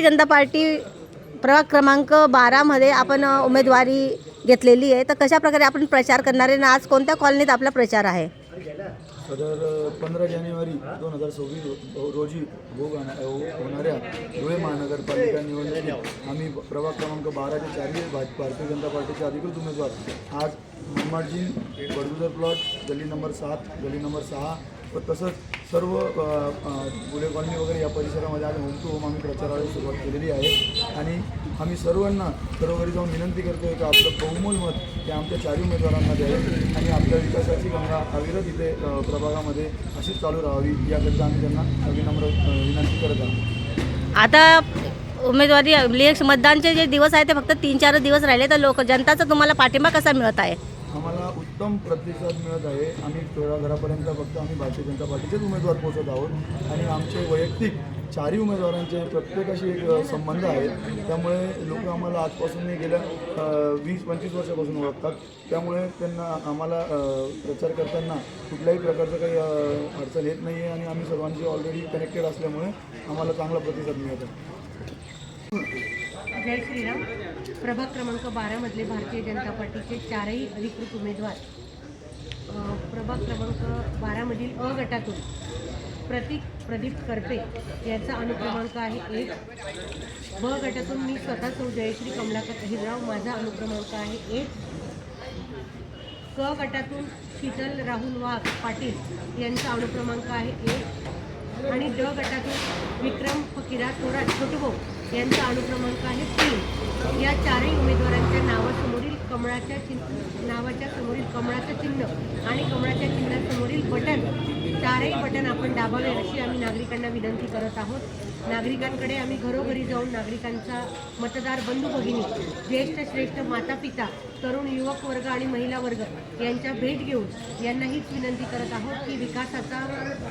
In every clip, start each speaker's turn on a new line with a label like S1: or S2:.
S1: Bharatiya Janata party प्रभाग क्रमांक बारामध्ये आपण उमेदवारी घेतलेली आहे. तर कशा प्रकारे आपण प्रचार करणार आहे आणि आज कोणत्या कॉलनीत आपला प्रचार आहे?
S2: सदर पंधरा जानेवारी दोन हजार सव्वीस रोजी भोग हो, होणाऱ्या धुळे महानगरपालिका निवडणुकीत आम्ही प्रभाग क्रमांक बाराचे चारही भा भारतीय जनता पार्टीचे अधिकृत उमेदवार. आज मनमाडजी बडगुजर प्लॉट गली नंबर सात गली नंबर सहा व तसंच सर्व बुले कॉलनी वगैरे या परिसरामध्ये आज होम टू होम आम्ही प्रचाराला सुरुवात केलेली आहे. आणि आम्ही सर्वांना घरोघरी जाऊन विनंती करतोय की आपलं बहुमोल मत हे आमच्या चारही उमेदवारांना द्यावे आणि आपल्या विकासाची गंगा अविरत इथे प्रभागामध्ये अशीच चालू राहावी याकरिता आम्ही त्यांना विनम्र विनंती करत आहोत.
S1: आता उमेदवारी मतदानचे जे दिवस आहे ते फक्त तीन चार दिवस राहिले तर लोक जनताचा तुम्हाला पाठिंबा कसा मिळत आहे?
S2: आम्हाला उत्तम प्रतिसाद मिळत आहे. आम्ही थोड्या घरापर्यंत फक्त आम्ही भारतीय जनता पार्टीचेच उमेदवार पोहोचत आहोत आणि आमचे वैयक्तिक चारही उमेदवारांचे प्रत्येकाशी एक संबंध आहेत. त्यामुळे लोक आम्हाला आजपासून गेल्या वीस पंचवीस वर्षापासून ओळखतात. त्यामुळे त्यांना आम्हाला प्रचार करताना कुठल्याही प्रकारचं काही अडचण येत नाही आहे आणि आम्ही सर्वांशी ऑलरेडी कनेक्टेड असल्यामुळे आम्हाला चांगला प्रतिसाद मिळत आहे.
S3: जय श्रीराम. प्रभाग क्रमांक बारामधले भारतीय जनता पार्टीचे चारही अधिकृत उमेदवार प्रभाग क्रमांक बारामधील अ गटातून प्रतीक प्रदीप करपे यांचा अनुक्रमांक आहे एक. ब गटातून मी स्वतः सौ जयश्री कमलाकर अहिरराव माझा अनुक्रमांक आहे एक. क गटातून शीतल राहुल वाघ पाटील यांचा अनुक्रमांक आहे एक. आणि ड गटातील विक्रम फकीरा थोरात छोटुभाऊ यांचा अनुक्रमांक आहे तीन. या चारही उमेदवारांच्या नावासमोरील कमळाच्या चिन्ह नावाच्या समोरील कमळाचं चिन्ह आणि कमळाच्या चिन्हासमोरील बटन चारही बटन आपण दाबावे अशी आम्ही नागरिकांना विनंती करत आहोत. नागरिकांकडे आम्ही घरोघरी जाऊन नागरिकांचा मतदार बंधू भगिनी ज्येष्ठ श्रेष्ठ माता पिता तरुण युवक वर्ग आणि महिला वर्ग यांच्या भेट घेऊन यांना हीच विनंती करत आहोत की विकासाचा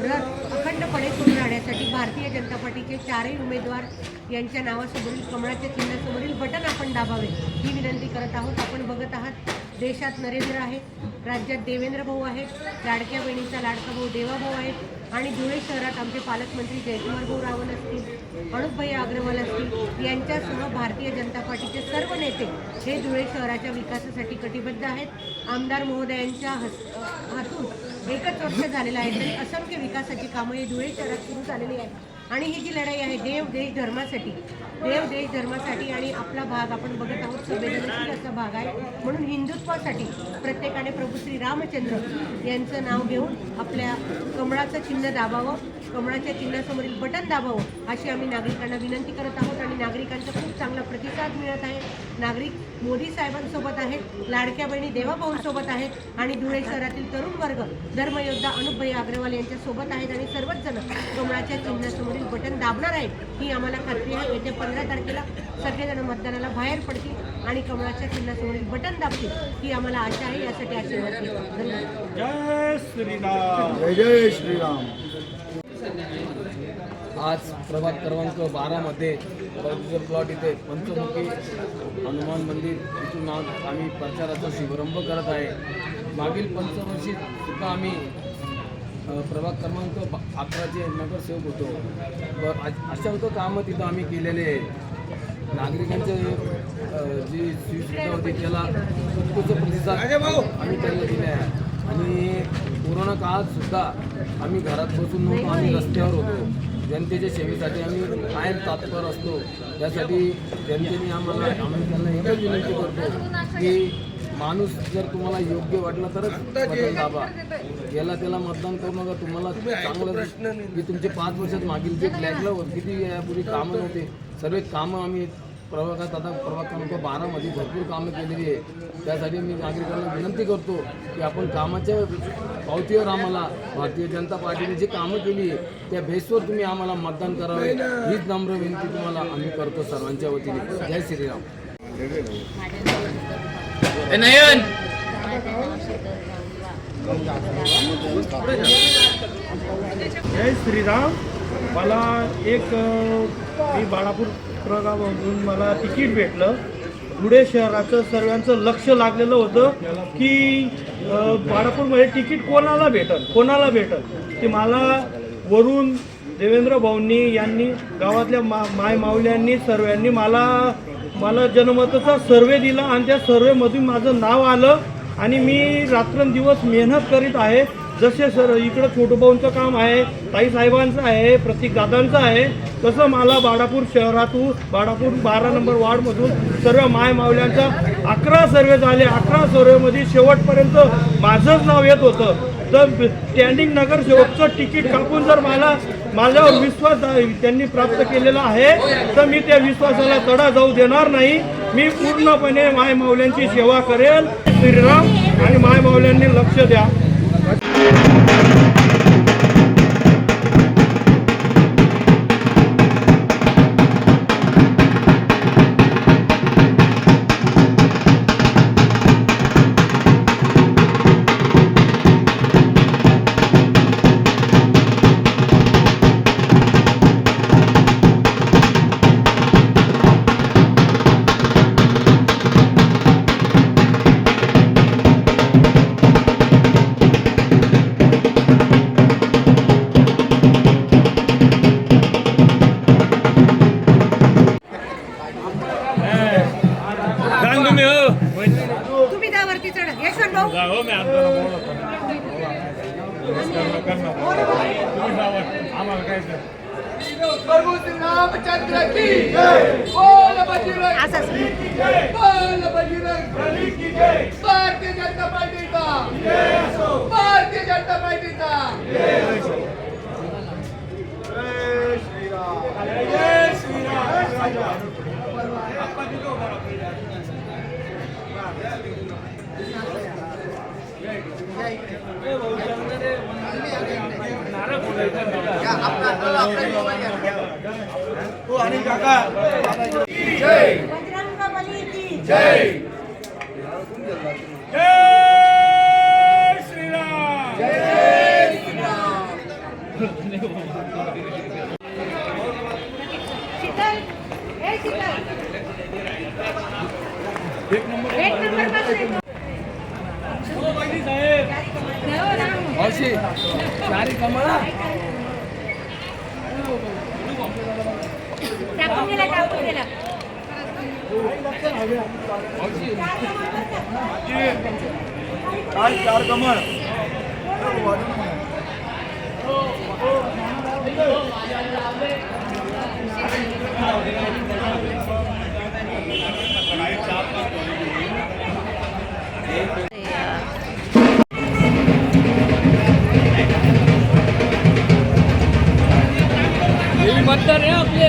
S3: रथ अखंडपणे सुरू राहण्यासाठी भारतीय जनता पार्टीचे चारही उमेदवार यांच्या नावासमोरील कमळाच्या चिन्हासमोरील बटन आपण दाबावे ही विनंती करत आहोत. आपण बघत आहात देशात नरेंद्र आहे राज्यात देवेंद्र भाऊ आहेत लाडक्या बहिणीचा लाडका भाऊ देवाभाऊ आहेत आणि धुळे शहरात आमचे पालकमंत्री जयकुमार भाऊ रावल असतील अनुपभाई अग्रवाल असतील यांच्यासह भारतीय जनता पार्टीचे सर्व नेते हे धुळे शहराच्या विकासासाठी कटिबद्ध आहेत. आमदार महोदयांच्या हस हातून एकच वर्ष झालेलं आहे तरी असंख्य विकासाची कामं ही धुळे शहरात सुरू झालेली आहेत. आणि ही जी लढाई आहे देव देश धर्मासाठी देव देश धर्मासाठी आणि आपला भाग आपण बघत आहोत संवेदनशील असा भाग आहे. म्हणून हिंदुत्वासाठी प्रत्येकाने प्रभू श्री रामचंद्र यांचं नाव घेऊन आपल्या कमळाचं चिन्ह दाबावं कमळाच्या चिन्हासमोरील बटन दाबावं अशी आम्ही नागरिकांना विनंती करत आहोत आणि नागरिकांचा खूप चांगला प्रतिसाद मिळत आहे. नागरिक मोदी साहेबांसोबत आहेत लाडक्या बहिणी देवाभाऊंसोबत आहेत आणि धुळे शहरातील तरुण वर्ग धर्मयोद्धा अनुपभाई अग्रवाल यांच्यासोबत आहेत आणि सर्वच जण कमळाच्या चिन्हासमोरील बटन दाबणार आहेत ही आम्हाला खात्री आहे. येत्या पंधरा तारखेला सगळेजण मतदानाला बाहेर पडतील आणि कमळाच्या चिन्हासमोरील बटन दाबतील ही आम्हाला आशा आहे. यासाठी आशीर्वाद
S4: जय श्रीराम.
S2: जय जय श्रीराम.
S5: आज प्रभाग क्रमांक बारामध्ये बौद्ध प्लॉट इथे पंचमुखी हनुमान मंदिर इथून आज आम्ही प्रचाराचा शुभारंभ करत आहे. मागील पंचवर्षी सुद्धा आम्ही प्रभाग क्रमांक अकराचे नगरसेवक होतो. व अ- अशा होतं कामं तिथं आम्ही केलेले. आहे नागरिकांचे जी सुविधा होती त्याला उत्कृष्ट प्रतिसाद आम्ही त्यांना दिले आहे आणि कोरोना काळात सुद्धा आम्ही घरात बसून नव्हतो आम्ही रस्त्यावर होतो. जनतेच्या सेवेसाठी आम्ही कायम तात्पर असतो. त्यासाठी जनतेने आम्हाला आम्ही त्यांना एकच विनंती करतो की माणूस जर तुम्हाला योग्य वाटला तरच बटन दाबा याला त्याला मतदान करू नका. तुम्हाला चांगलं की तुमचे पाच वर्षात मागील जे ब्लॅकला किती यापूर्वी कामं नव्हते. सर्व कामं आम्ही प्रभागात आता प्रभाग क्रमांक बारामध्ये भरपूर कामं केलेली आहे. त्यासाठी मी नागरिकांना विनंती करतो की आपण कामाच्या पावतीवर आम्हाला भारतीय जनता पार्टीने जी कामं केली आहे त्या बेसवर तुम्ही आम्हाला मतदान करावे. हीच नम्र विनंती तुम्हाला आम्ही करतो सर्वांच्या वतीने. जय श्रीराम.
S4: जय श्रीराम. मला एक अ, मी बाळापूर प्रगावामधून मला तिकीट भेटलं. धुळे शहराचं सर्वांचं लक्ष लागलेलं होतं की अ, बाळापूरमध्ये तिकीट कोणाला भेटल? कोणाला भेटल? ते मला वरून देवेंद्र भाऊंनी यांनी गावातल्या मा माय माऊल्यांनी सर्वांनी मला मला जनमताचा सर्वे दिला आणि त्या सर्वेमधून माझं नाव आलं आणि मी रात्रंदिवस मेहनत करीत आहे. जसे सर इकडं छोटूभाऊंचं काम आहे ताईसाहेबांचं आहे प्रतीक दादांचं आहे तसं मला बाळापूर शहरातून बाळापूर बारा नंबर वार्डमधून सर्व माय मावल्यांचा अकरा सर्वे झाले. अकरा सर्वेमध्ये शेवटपर्यंत माझंच नाव येत होतं. तर स्टँडिंग नगरसेवकचं तिकीट कापून जर मला माझ्यावर विश्वास त्यांनी प्राप्त केलेला आहे तर मी त्या विश्वासाला तडा जाऊ देणार नाही. मी पूर्णपणे मायमावल्यांची सेवा करेल. श्रीराम आणि मायमावल्यांनी लक्ष द्या.
S6: भारतीय जनता पार्टीचा भारतीय जनता पार्टीचा
S3: बजरंग बली की
S6: जय
S3: शीतल ए शीतल एक नंबरपासून
S5: मावशी चारी कमळा
S3: टाकून गेला टाकून गेला
S2: काय चार कमळ
S5: मतदार आहे आपले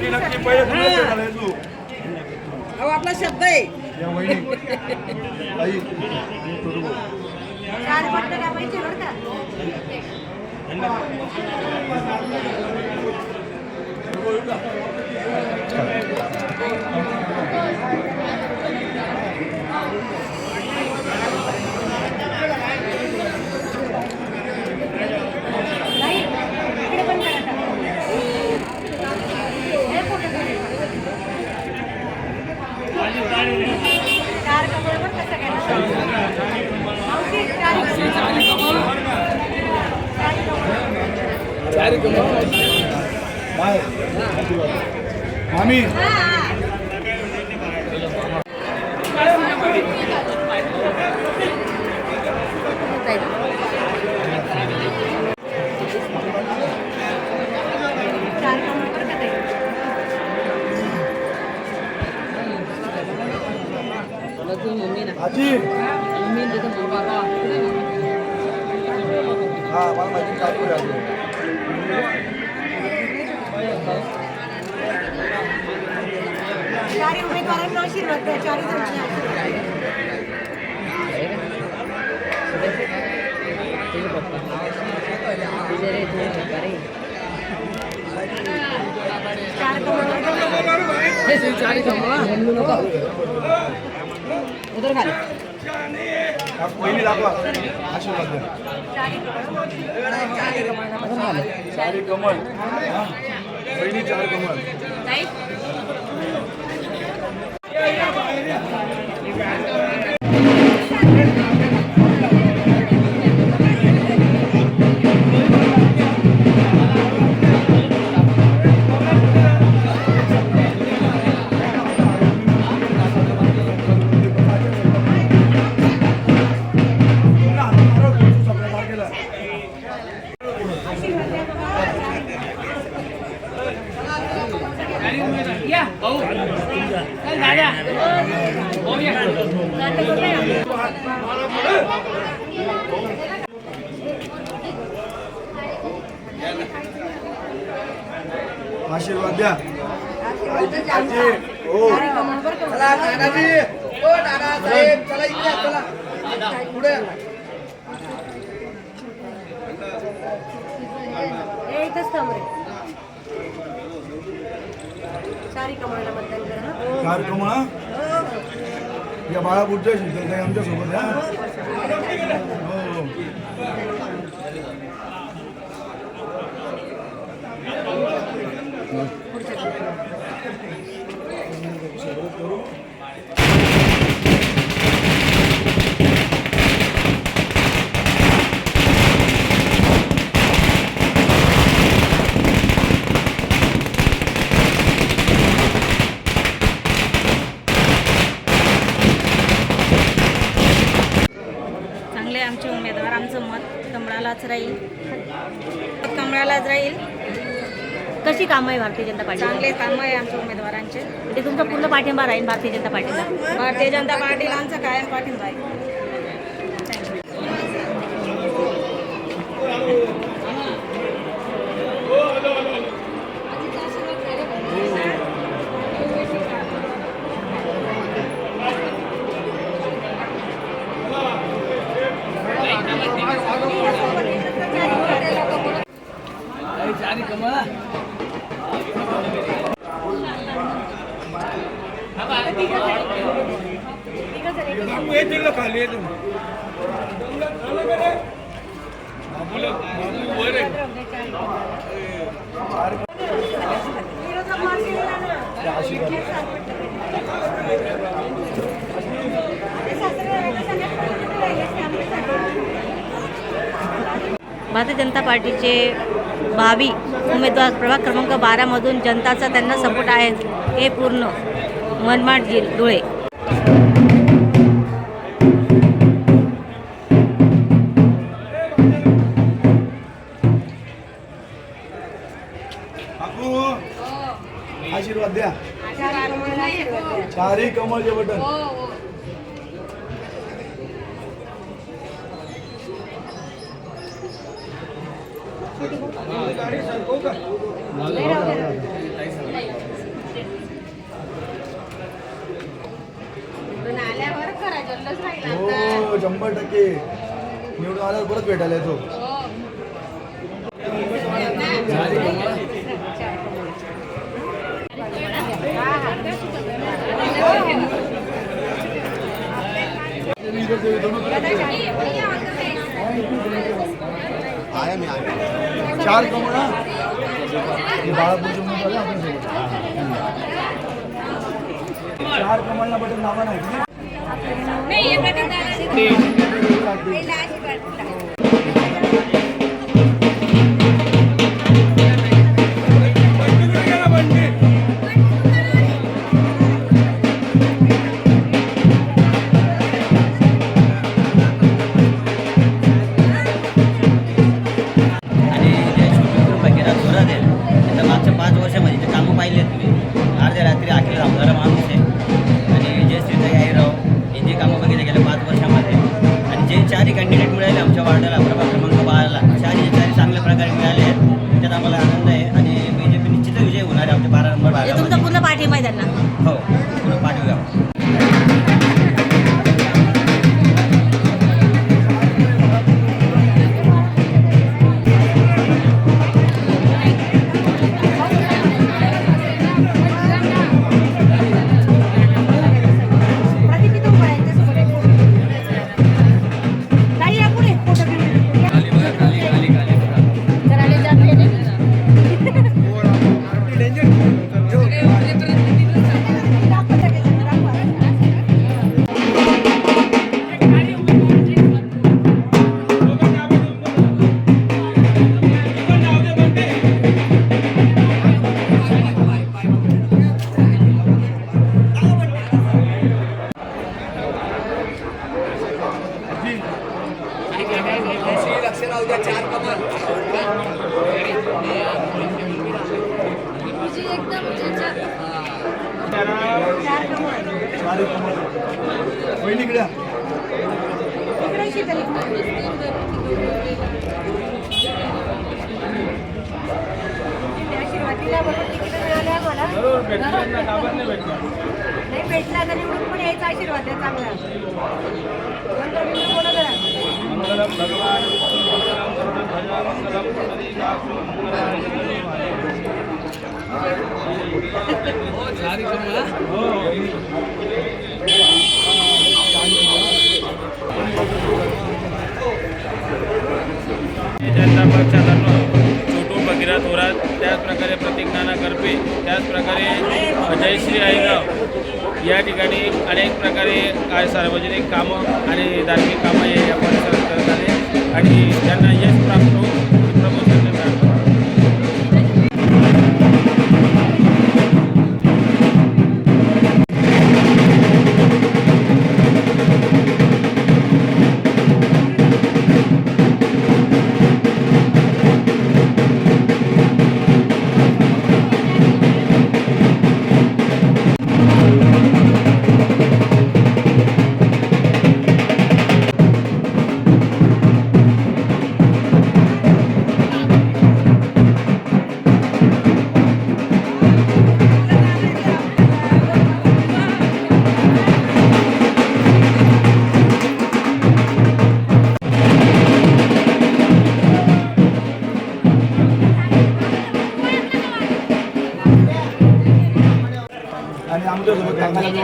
S2: नक्की नक्की पहिले
S6: आपला शब्द आहे.
S2: मामी आजी हा मला माहिती काय करू आजी
S3: चारी उमेदवारांना आशीर्वाद द्या चारी जणांना कमळ
S2: हा, पहिली दाखवा आशीर्वाद. द्या चारी कमल. पहिली चार कमल
S6: या
S2: बाळापूरच्या शिकत आहे आमच्यासोबत हा हो. हो हो
S7: चांगले आमचे उमेदवार आमचं मत कमळालाच राहील. कमळालाच राहील.
S1: कशी कामं आहे भारतीय जनता पार्टी
S7: चांगले काम आहे आमच्या उमेदवारांचे.
S1: म्हणजे तुमचा पूर्ण पाठिंबा राहील भारतीय जनता पार्टीला
S7: भारतीय जनता पार्टीला आमचं कायम पाठिंबा आहे.
S1: भारतीय जनता पार्टीचे भावी उमेदवार प्रभाग क्रमांक बारामधून जनताचा त्यांना सपोर्ट आहे. हे पूर्ण मनमाड जिल धुळे
S2: शंभर टक्के निवडून आल्यावर परत भेटायला येतो. चार कमळ बाळापूरचे उमेदवार आपल्यासोबत. चार कमळला बटन नावा नाही.
S8: आणि
S3: नाही भेटला तरी म्हणून पण यायचा आशीर्वाद आहे चांगला राहा.
S9: जनता पक्षातर्फे छोटू भगीरथ थोरात त्याचप्रकारे प्रतीक नाना करपे त्याचप्रकारे जयश्री आईगाव या ठिकाणी अनेक प्रकारे काय सार्वजनिक कामं आणि धार्मिक कामं हे या परिसरात करतात आणि त्यांना यश प्राप्त होऊन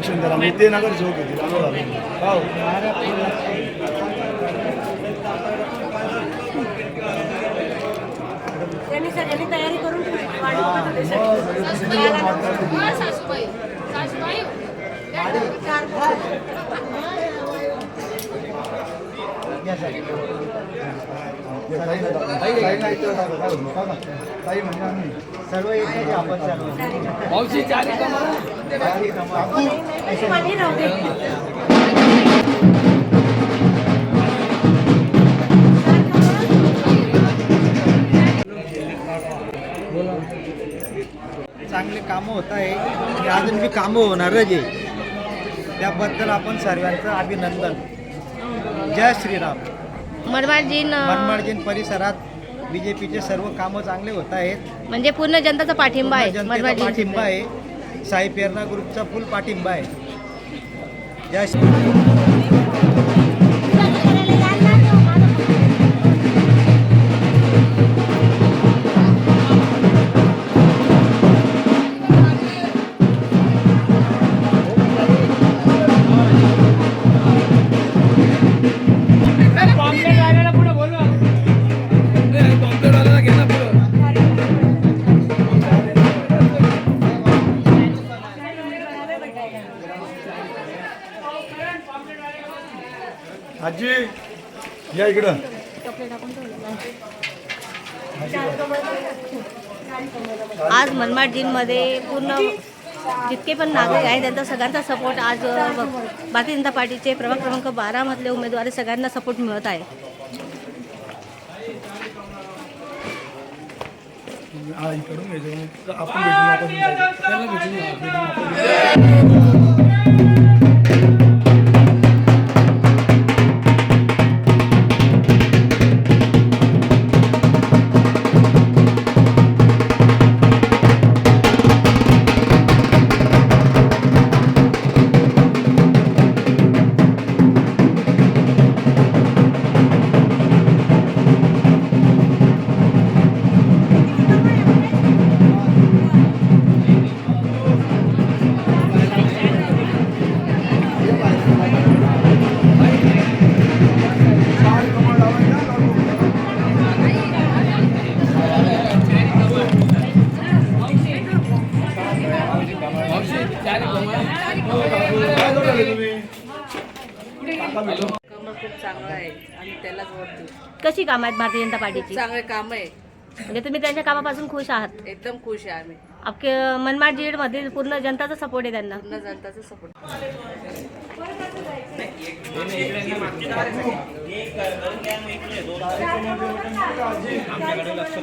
S2: ऑप्शन करा मी ते नगर चौक होती
S3: त्यांनी सगळ्यांनी तयारी करून ठेवली. वाढीव
S2: मग
S3: पद्धतीसाठी.
S2: सगळे सगळे मारतात.
S3: चार
S2: काही नाही टाकलं. काही नाही इकडे टाकलं. काय होतं? टाका. काही म्हणजे आम्ही सर्व आपण
S5: चारी.
S6: चांगले कामं होत आहे. आणि अजून बी कामं होणारच आहे त्याबद्दल आपण सर्वांचं अभिनंदन. जय श्रीराम.
S1: मनमाडजीन
S6: मनमाडजीन परिसरात बी जे पीचे सर्व कामं चांगले होत आहेत.
S1: म्हणजे पूर्ण जनताचा पाठिंबा आहे
S6: जनतेचा
S1: मनमाडजी
S6: पाठिंबा आहे. साई पेरणा ग्रुपचा फुल पाठिंबा आहे. या
S2: आजी इकडं.
S1: आज मनमाडजींमध्ये पूर्ण जितके पण नागरिक आहेत त्यांचा सगळ्यांचा सपोर्ट आज भारतीय जनता पार्टीचे प्रभाग क्रमांक बारामधले उमेदवार सगळ्यांना सपोर्ट मिळत आहे.
S2: आपण भेटून आपण.
S1: कशी कामं आहेत भारतीय जनता पार्टीची?
S10: चांगले काम आहे.
S1: म्हणजे तुम्ही त्यांच्या कामापासून खुश आहात?
S10: एकदम खुश आहे आम्ही.
S1: आपके मनमाड जीडमध्ये पूर्ण जनताचा सपोर्ट आहे त्यांना.
S10: पूर्ण जनताचा सपोर्ट
S2: आमच्याकडे लक्ष